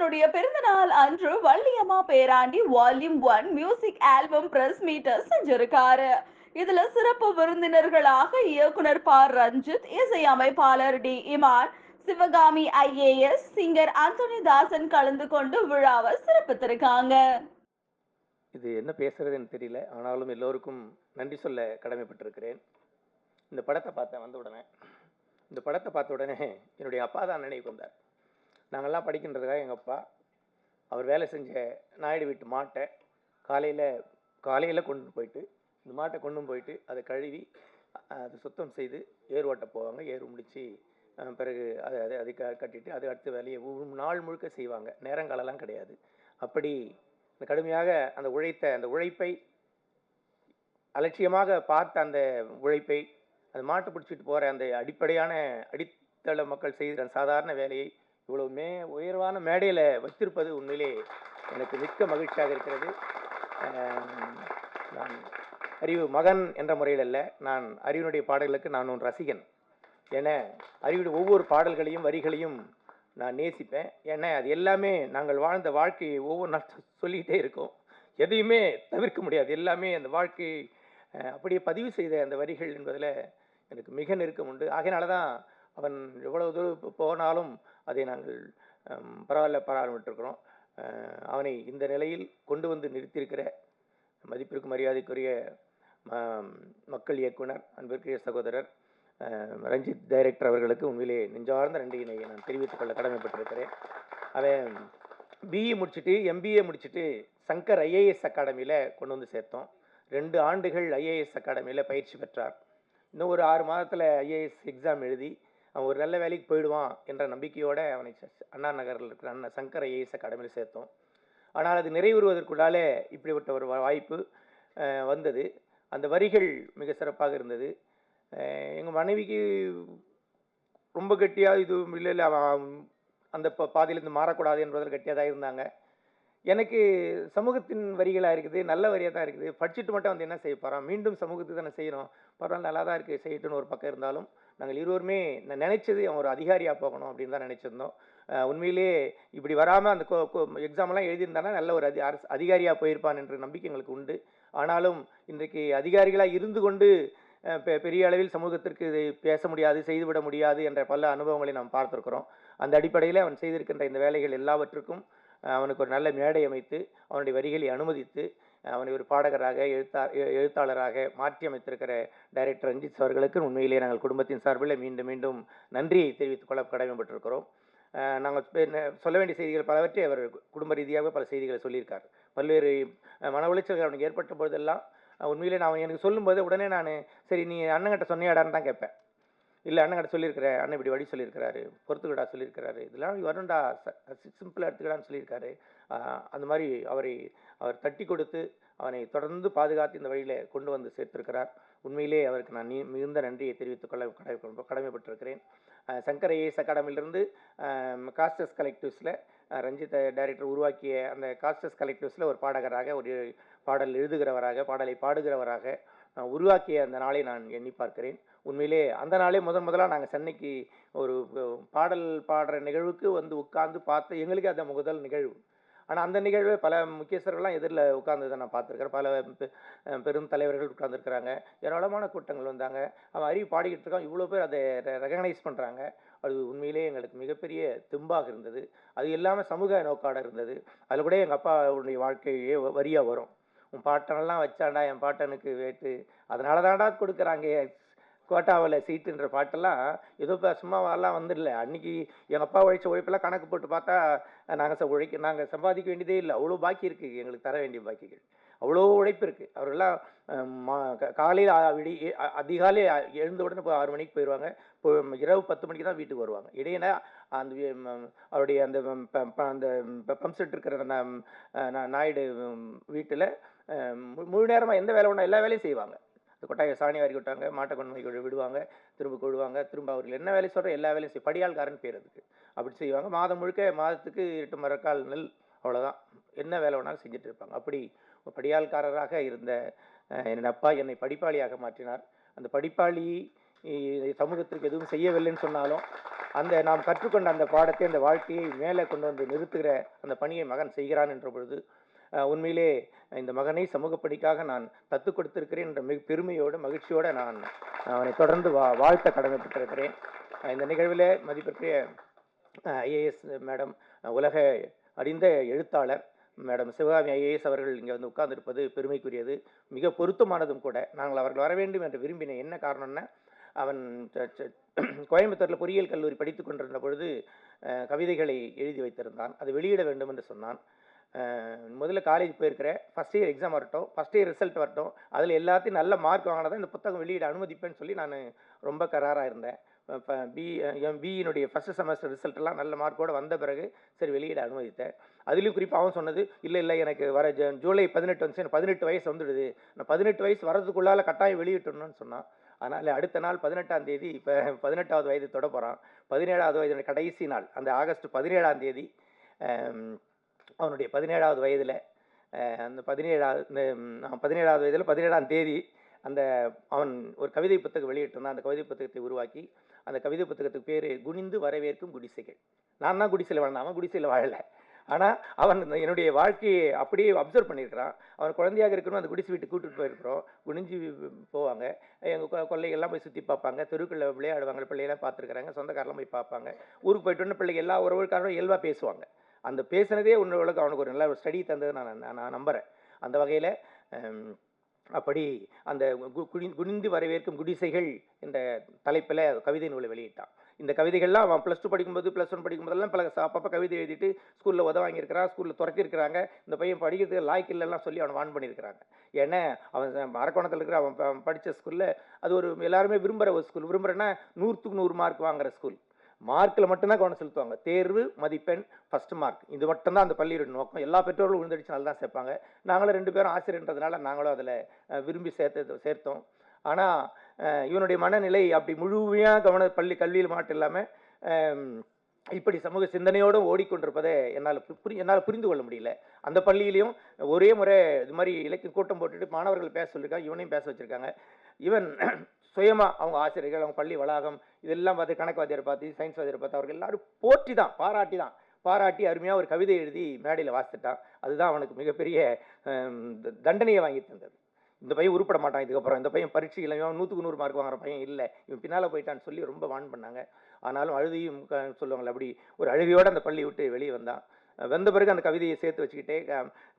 தன்னுடைய பிறந்தநாள் அன்று Valliyamma Peraandi volume one music album press metre செஞ்சிருக்காரு. இதுல சிறப்பு விருந்தினர்களாக இயக்குனர் ப ரஞ்சித் இசை அமைப்பாளர் D. Imman Sivakami IAS singer Anthony Daasan கலந்து கொண்டு விழாவை சிறப்பித்திருக்காங்க. இது என்ன பேசுறதுன்னு தெரியல. ஆனாலும் எல்லோருக்கும் நன்றி சொல்ல கடமைப்பட்டிருக்கிறேன். இந்த படத்தை பார்த்தேன் வந்த உடனே இந்த படத்தை பார்த்த உடனே என்னுடைய அப்பா தான் நினைவுக்கு வந்தார் நாங்கள்லாம் படிக்கின்றதுக்காக எங்கள் அப்பா அவர் வேலை செஞ்ச நாயுடு வீட்டு மாட்டை காலையில் காலையில் கொண்டு போயிட்டு இந்த மாட்டை கொண்டு போயிட்டு அதை கழுவி அதை சுத்தம் செய்து ஏர் ஓட்ட போவாங்க. ஏர் முடித்து பிறகு அதை அதை அதை க- கட்டிட்டு அது அடுத்த வேலையை நாள் முழுக்க செய்வாங்க. நேரங்காலெல்லாம் கிடையாது. அப்படி இந்த கடுமையாக அந்த உழைத்த அந்த உழைப்பை அலட்சியமாக பார்த்த அந்த உழைப்பை அந்த மாட்டை பிடிச்சிட்டு போகிற அந்த அடிப்படையான அடித்தள மக்கள் செய்கிற சாதாரண வேலையை இவ்வளவு மே உயர்வான மேடையில் வைத்திருப்பது உண்மையிலே எனக்கு மிக்க மகிழ்ச்சியாக இருக்கிறது. நான் அறிவு மகன் என்ற முறையில் அல்ல நான் அறிவினுடைய பாடல்களுக்கு நான் ஒரு ரசிகன். என அறிவுடைய ஒவ்வொரு பாடல்களையும் வரிகளையும் நான் நேசிப்பேன். ஏன்னா அது எல்லாமே நாங்கள் வாழ்ந்த வாழ்க்கையை ஒவ்வொரு நாள் சொ- சொல்லிக்கிட்டே இருக்கோம். எதையுமே தவிர்க்க முடியாது. எல்லாமே அந்த வாழ்க்கை அப்படியே பதிவு செய்த அந்த வரிகள் என்பதில் எனக்கு மிக நெருக்கம் உண்டு. ஆகையினால தான் அவன் எவ்வளவு தூரம் போனாலும் அதை நாங்கள் பரவாயில்ல பராமரிட்டிருக்கிறோம் அவனை இந்த நிலையில் கொண்டு வந்து நிறுத்தியிருக்கிற மதிப்பிற்கு மரியாதைக்குரிய ம- மக்கள் இயக்குனர் அன்பிற்குரிய சகோதரர் ரஞ்சித் டைரக்டர் அவர்களுக்கு உண்மையிலே நெஞ்சார்ந்த நன்றியினை நான் தெரிவித்துக் கொள்ள கடமைப்பட்டிருக்கிறேன். அவன் பிஇ முடிச்சுட்டு எம்பிஏ முடிச்சுட்டு சங்கர் ஐஏஎஸ் அகாடமியில் கொண்டு வந்து சேர்த்தோம். ரெண்டு ஆண்டுகள் ஐஏஎஸ் அகாடமியில் பயிற்சி பெற்றார். இன்னும் ஒரு ஆறு மாதத்தில் ஐஏஎஸ் எக்ஸாம் எழுதி அவன் ஒரு நல்ல வேலைக்கு போயிடுவான் என்ற நம்பிக்கையோடு அவனை ச- அண்ணா நகரில் இருக்கிற அண்ணா சங்கர ஐஏஎஸ் அகாடமியில் சேர்த்தோம். ஆனால் அது நிறைவுறுவதற்குள்ளாலே இப்படிப்பட்ட ஒரு வாய்ப்பு வந்தது. அந்த வரிகள் மிக சிறப்பாக இருந்தது. எங்கள் மனைவிக்கு ரொம்ப கெட்டியாக இது இல்லை இல்லை அவன் அந்த பாதையிலேருந்து மாறக்கூடாது என்பதில் கெட்டியாக தான் இருந்தாங்க. எனக்கு சமூகத்தின் வரிகளாக இருக்குது நல்ல வரியாக தான் இருக்குது. படிச்சுட்டு மட்டும் வந்து என்ன செய்ய போகிறோம் மீண்டும் சமூகத்துக்கு தானே செய்கிறோம் பரவாயில்ல நல்லா தான் இருக்குது செய்யட்டுன்னு ஒரு பக்கம் இருந்தாலும் நாங்கள் இருவருமே நான் நினச்சது அவன் ஒரு அதிகாரியாக போகணும் அப்படின்னு தான் நினச்சிருந்தோம். உண்மையிலேயே இப்படி வராமல் அந்த எக்ஸாம்லாம் எழுதியிருந்தானா நல்ல ஒரு அதி அரசு அதிகாரியாக போயிருப்பான் என்ற நம்பிக்கை எங்களுக்கு உண்டு. ஆனாலும் இன்றைக்கு அதிகாரிகளாக இருந்து கொண்டு பெ- பெரிய அளவில் சமூகத்திற்கு இதை பேச முடியாது செய்துவிட முடியாது என்ற பல அனுபவங்களை நாம் பார்த்துருக்குறோம். அந்த அடிப்படையில் அவன் செய்திருக்கின்ற இந்த வேலைகள் எல்லாவற்றுக்கும் அவனுக்கு ஒரு நல்ல மேடை அமைத்து அவனுடைய வரிகளை அனுமதித்து அவனை ஒரு பாடகராக எழுத்தா எ- எழுத்தாளராக மாற்றி அமைத்திருக்கிற டைரக்டர் ரஞ்சித் அவர்களுக்கு உண்மையிலேயே நாங்கள் குடும்பத்தின் சார்பில் மீண்டும் மீண்டும் நன்றியை தெரிவித்துக் கொள்ள கடமைப்பட்டிருக்கிறோம். நாங்கள் சொல்ல வேண்டிய செய்திகள் பலவற்றை அவர் குடும்ப ரீதியாக பல செய்திகளை சொல்லியிருக்கார். பல்வேறு மன உளைச்சல்கள் அவனுக்கு ஏற்பட்ட பொழுதெல்லாம் உண்மையிலே நான் எனக்கு சொல்லும்போது உடனே நான் சரி நீ அண்ணங்கிட்ட சொன்னியாடான்னு தான் கேட்பேன். இல்லை அண்ணங்கிட்ட சொல்லியிருக்கிற அண்ணன் இப்படி வழி சொல்லியிருக்கிறாரு. பொறுத்துக்கடா சொல்லியிருக்கிறாரு. இதெல்லாம் வரும்டா. சிம்பிளாக எடுத்துக்கடான்னு சொல்லியிருக்காரு. அந்த மாதிரி அவரை அவர் தட்டி கொடுத்து அவனை தொடர்ந்து பாதுகாத்து இந்த வழியில் கொண்டு வந்து சேர்த்திருக்கிறார். உண்மையிலே அவருக்கு நான் நீ- மிகுந்த நன்றியை தெரிவித்துக் கொள்ள கடமை- கடமைப்பட்டிருக்கிறேன். சங்கர் ஐஏஎஸ் அகாடமியிலிருந்து காஸ்டர்ஸ் கலெக்டிவ்ஸில் ரஞ்சித் டைரக்டர் உருவாக்கிய அந்த காஸ்டர்ஸ் கலெக்டிவ்ஸில் ஒரு பாடகராக ஒரு பாடல் எழுதுகிறவராக பாடலை பாடுகிறவராக உருவாக்கிய அந்த நாளை நான் எண்ணி பார்க்கிறேன். உண்மையிலே அந்த நாளே முதன் முதலாக நாங்கள் சென்னைக்கு ஒரு பாடல் பாடுற நிகழ்வுக்கு வந்து உட்கார்ந்து பார்த்து எங்களுக்கு அந்த முதல் நிகழ்வு. ஆனால் அந்த நிகழ்வு பல முக்கியஸ்தர்கள்லாம் எதிரில் உட்கார்ந்ததை நான் பார்த்துருக்கிறேன். பல பெ- பெரும் தலைவர்கள் உட்கார்ந்துருக்குறாங்க. ஏராளமான கூட்டங்கள் வந்தாங்க. அவன் அறிவு பாடிக்கிட்டு இருக்கான். இவ்வளோ பேர் அதை ரெகனைஸ் பண்ணுறாங்க அது உண்மையிலே எங்களுக்கு மிகப்பெரிய தெம்பாக இருந்தது. அது எல்லாமே சமூக நோக்காட இருந்தது. அதில் கூட எங்கள் அப்பாவுடைய வாழ்க்கையே வரியாக வரும். உன் பாட்டனெல்லாம் வச்சாண்டா என் பாட்டனுக்கு வேட்டு. அதனால தாண்டா கொடுக்குறாங்க. கோட்டாவில் சீட்டுன்ற பாட்டெல்லாம் ஏதோ இப்போ சும்மாவெல்லாம் வந்துடல. அன்னைக்கு எங்கள் அப்பா உழைச்ச உழைப்பெல்லாம் கணக்கு போட்டு பார்த்தா நாங்கள் ச உழைக்க நாங்கள் சம்பாதிக்க வேண்டியதே இல்லை. அவ்வளோ பாக்கி இருக்குது எங்களுக்கு தர வேண்டிய பாக்கிகள். அவ்வளோ உழைப்பு இருக்குது அவரெல்லாம் காலையில் விடி அதிகாலை எழுந்த உடனே இப்போ ஆறு மணிக்கு போயிடுவாங்க இப்போ இரவு பத்து மணிக்கு தான் வீட்டுக்கு வருவாங்க. இடையில அந்த அவருடைய அந்த ப- ப- அந்த பம்ப் செட் இருக்கிற நாயுடு வீட்டில் முழு நேரமாக எந்த வேலை ஒன்றா எல்லா வேலையும் செய்வாங்க. இந்த கொட்டாயை சாணி வாரி கொட்டாங்க மாட்டை கொண்டு போய் விடுவாங்க திரும்ப கொழுவாங்க திரும்ப அவர்கள் என்ன வேலை சொல்கிற எல்லா வேலையும் செய்ய படியாள்காரன் பேர் அதுக்கு. அப்படி செய்வாங்க. மாதம் முழுக்க மாதத்துக்கு எட்டு மரக்கால் நெல் அவ்வளோதான் என்ன வேலை வேணாலும் செஞ்சுட்டு இருப்பாங்க. அப்படி ஒரு படியாள்காரராக இருந்த என் அப்பா என்னை படிப்பாளியாக மாற்றினார். அந்த படிப்பாளி சமூகத்திற்கு எதுவும் செய்யவில்லைன்னு சொன்னாலும் அந்த நாம் கற்றுக்கொண்ட அந்த பாடத்தை அந்த வாழ்க்கையை மேலே கொண்டு வந்து நிறுத்துகிற அந்த பணியை மகன் செய்கிறான் என்ற பொழுது உண்மையிலே இந்த மகனை சமூகப்பணிக்காக நான் தத்து கொடுத்திருக்கிறேன் என்ற மிக பெருமையோடு மகிழ்ச்சியோடு நான் அவனை தொடர்ந்து வா வாழ்த்த கடமைப்பட்டிருக்கிறேன். இந்த நிகழ்வில் மதிப்பிற்குரிய ஐஏஎஸ் மேடம் உலக அறிந்த எழுத்தாளர் மேடம் சிவகாமி ஐஏஎஸ் அவர்கள் இங்கே வந்து உட்கார்ந்திருப்பது பெருமைக்குரியது. மிக பொருத்தமானதும் கூட நாங்கள் அவர்கள் வர வேண்டும் என்று விரும்பினேன் என்ன காரணம்னா அவன் கோயம்புத்தூரில் பொறியியல் கல்லூரி படித்துக் கொண்டிருந்த பொழுது கவிதைகளை எழுதி வைத்திருந்தான். அதை வெளியிட வேண்டும் என்று சொன்னான். முதல்ல காலேஜ் போயிருக்கிறேன். ஃபஸ்ட் இயர் எக்ஸாம் வரட்டும். ஃபஸ்ட் இயர் ரிசல்ட் வரட்டும். அதில் எல்லாத்தையும் நல்ல மார்க் வாங்கினதான் இந்த புத்தகம் வெளியிட அனுமதிப்பேன்னு சொல்லி நான் ரொம்ப கராராக இருந்தேன். இப்போ பி என் பிஇனுடைய ஃபஸ்ட் செமஸ்டர் ரிசல்ட்லாம் நல்ல மார்க்கோடு வந்த பிறகு சரி வெளியிட அனுமதித்தேன். அதுலேயும் குறிப்பாக அவன் சொன்னது இல்லை இல்லை எனக்கு வர ஜ- ஜூலை பதினெட்டு வந்து எனக்கு பதினெட்டு வயசு வந்துடுது. நான் பதினெட்டு வயசு வரதுக்குள்ளால் கட்டாயம் வெளியிட்டணும்னு சொன்னான். அதனால் அடுத்த நாள் பதினெட்டாம் தேதி இப்போ பதினெட்டாவது வயது தொட போகிறான் பதினேழாவது வயது கடைசி நாள் அந்த ஆகஸ்ட் பதினேழாம் தேதி. அவனுடைய பதினேழாவது வயதில் அந்த பதினேழாவது இந்த பதினேழாவது வயதில் பதினேழாம் தேதி அந்த அவன் ஒரு கவிதை புத்தகம் வெளியிட்டிருந்தான். அந்த கவிதை புத்தகத்தை உருவாக்கி அந்த கவிதை புத்தகத்துக்கு பேர் குனிந்து வரவேற்கும் குடிசைகள். நான் தான் குடிசையில் வாழ்ந்தேன் அவன் குடிசையில் வாழலை. ஆனால் அவன் இந்த என்னுடைய வாழ்க்கையை அப்படியே அப்சர்வ் பண்ணியிருக்கிறான். அவன் குழந்தையாக இருக்கணும் அந்த குடிசை வீட்டுக்கு கூட்டிட்டு போயிருக்கிறோம். குனிஞ்சு போவாங்க. எங்கள் கொள்ளைகள்லாம் போய் சுற்றி பார்ப்பாங்க தெருக்களில் விளையாடுவாங்க பிள்ளைகள்லாம் பார்த்துருக்குறாங்க சொந்தக்காரெல்லாம் போய் பார்ப்பாங்க ஊருக்கு போயிட்டு பிள்ளைங்க எல்லா உறவுக்காரரும் இயல்பாக பேசுவாங்க. அந்த பேசுனதே உன்னோளுக்கு அவனுக்கு ஒரு நல்ல ஒரு ஸ்டடி தந்தது நான் நான் நான் நம்புகிறேன் அந்த வகையில் அப்படி அந்த கு- குனிந்து வரவேற்கும் குடிசைகள் என்ற தலைப்பில் கவிதை நூலை வெளியிட்டான். இந்த கவிதைகள்லாம் அவன் ப்ளஸ் டூ படிக்கும்போது ப்ளஸ் ஒன் படிக்கும்போதெல்லாம் பல அப்பப்போ கவிதை எழுதிட்டு ஸ்கூலில் உத வாங்கியிருக்கிறான் ஸ்கூலில் துரத்திருக்கிறாங்க இந்த பையன் படிக்கிறதுக்கு லாய்க்கு இல்லைலாம் சொல்லி அவனை வான் பண்ணியிருக்கிறாங்க. ஏன்னா அவன் அரக்கோணத்தில் இருக்கிற அவன் அவன் படித்த ஸ்கூலில் அது ஒரு எல்லாருமே விரும்புகிற ஒரு ஸ்கூல் விரும்புகிறேன்னா நூற்றுக்கு நூறு மார்க் வாங்குற ஸ்கூல் மார்க்கில் மட்டும்தான் கவனம் செலுத்துவாங்க. தேர்வு மதிப்பெண் ஃபஸ்ட் மார்க் இது மட்டும்தான் அந்த பள்ளியோட நோக்கம். எல்லா பெற்றோர்களும் விழுந்தடிச்சு நல்லா தான் சேர்ப்பாங்க. நாங்களும் ரெண்டு பேரும் ஆசிரியர்ன்றதுனால நாங்களும் அதில் விரும்பி சேர்த்து சேர்த்தோம். ஆனால் இவனுடைய மனநிலை அப்படி முழுமையாக கவன பள்ளி கல்வியில் மட்டும் இல்லாமல் இப்படி சமூக சிந்தனையோடும் ஓடிக்கொண்டிருப்பதை என்னால் புரி என்னால் புரிந்து கொள்ள முடியல. அந்த பள்ளியிலையும் ஒரே முறை இது மாதிரி இலக்கிய கூட்டம் போட்டுட்டு மாணவர்கள் பேச சொல்லியிருக்காங்க இவனையும் பேச வச்சுருக்காங்க. இவன் சுயமாக அவங்க ஆசிரியர்கள் அவங்க பள்ளி வளாகம் இதெல்லாம் பார்த்து கணக்கு வாத்தியார் பார்த்து சயின்ஸ் வாத்தியார் பார்த்து அவர்கள் எல்லாரும் போற்றி தான் பாராட்டி தான். பாராட்டி அருமையாக ஒரு கவிதை எழுதி மேடையில் வாசித்துட்டான். அதுதான் அவனுக்கு மிகப்பெரிய தண்டனையை வாங்கி தந்தது. இந்த பையன் உருப்பட மாட்டான் இதுக்கப்புறம். இந்த பையன் பரீட்சையில் இவன் நூற்றுக்கு நூறு மார்க் வாங்குற பையன் இல்லை. இவன் பின்னால் போயிட்டான்னு சொல்லி ரொம்ப வான் பண்ணாங்க. ஆனாலும் அழுதியும் சொல்லுவாங்களே சொல்லுவாங்கள்ல அப்படி ஒரு அழுகையோடு அந்த பள்ளி விட்டு வெளியே வந்தான். வந்த பிறகு அந்த கவிதையை சேர்த்து வச்சுக்கிட்டே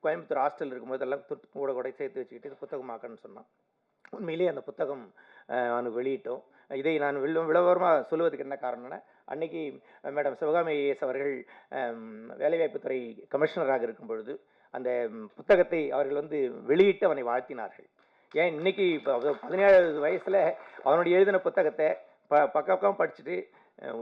கோயம்புத்தூர் ஹாஸ்டல் இருக்கும்போது எல்லாம் துட்டு கூட கூட சேர்த்து வச்சுக்கிட்டு இது புத்தகமாக்கன்னு சொன்னான். உண்மையிலேயே அந்த புத்தகம் அவனுக்கு வெளியிட்டோம். இதை நான் விள விளவரமாக சொல்லுவதுக்கு என்ன காரணம்னா அன்னைக்கு மேடம் சிவகாமி ஐஏஎஸ் அவர்கள் வேலைவாய்ப்புத்துறை கமிஷனராக இருக்கும் பொழுது அந்த புத்தகத்தை அவர்கள் வந்து வெளியிட்டு அவனை வாழ்த்தினார்கள். ஏன் இன்னைக்கு இப்போ பதினேழாவது வயசில் அவனுடைய எழுதின புத்தகத்தை ப பக்க பக்கம் படிச்சுட்டு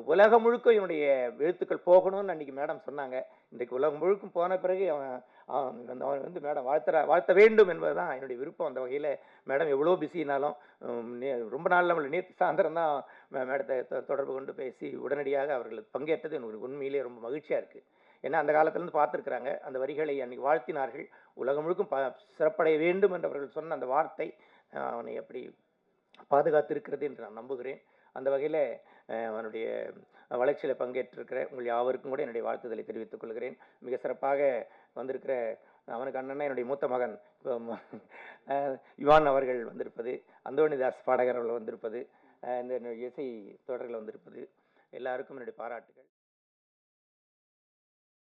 உலகம் முழுக்க இவனுடைய எழுத்துக்கள் போகணும்னு அன்றைக்கி மேடம் சொன்னாங்க. இன்றைக்கு உலகம் முழுக்கும் போன பிறகு அவன் அவன் அவன் வந்து மேடம் வாழ்த்துற வாழ்த்த வேண்டும் என்பதுதான் என்னுடைய விருப்பம். அந்த வகையில் மேடம் எவ்வளோ பிஸினாலும் நே- ரொம்ப நாள் நம்மளை நேற்று சாயந்தரம் தான் மேடத்தை தொடர்பு கொண்டு பேசி உடனடியாக அவர்கள் பங்கேற்றது எனக்கு உண்மையிலே ரொம்ப மகிழ்ச்சியாக இருக்குது ஏன்னா அந்த காலத்திலேருந்து பார்த்துருக்குறாங்க. அந்த வரிகளை அன்னைக்கு வாழ்த்தினார்கள். உலகம் முழுக்கும் ப சிறப்படைய வேண்டும் என்று அவர்கள் சொன்ன அந்த வார்த்தை அவனை எப்படி பாதுகாத்திருக்கிறது என்று நான் நம்புகிறேன். அந்த வகையில் அவனுடைய வளர்ச்சியில் பங்கேற்றிருக்கிற உங்கள் யாவருக்கும் கூட என்னுடைய வாழ்த்துதலை தெரிவித்துக் கொள்கிறேன். மிக சிறப்பாக வந்திருக்கிற அவனுக்கு அண்ணன்னா என்னுடைய மூத்த மகன் இப்போ யுவான் அவர்கள் வந்திருப்பது அந்தோணிதாஸ் பாடகர் அவர்கள் வந்திருப்பது இந்த இசை தொடர்கள் வந்திருப்பது எல்லாருக்கும் என்னுடைய பாராட்டுகள்.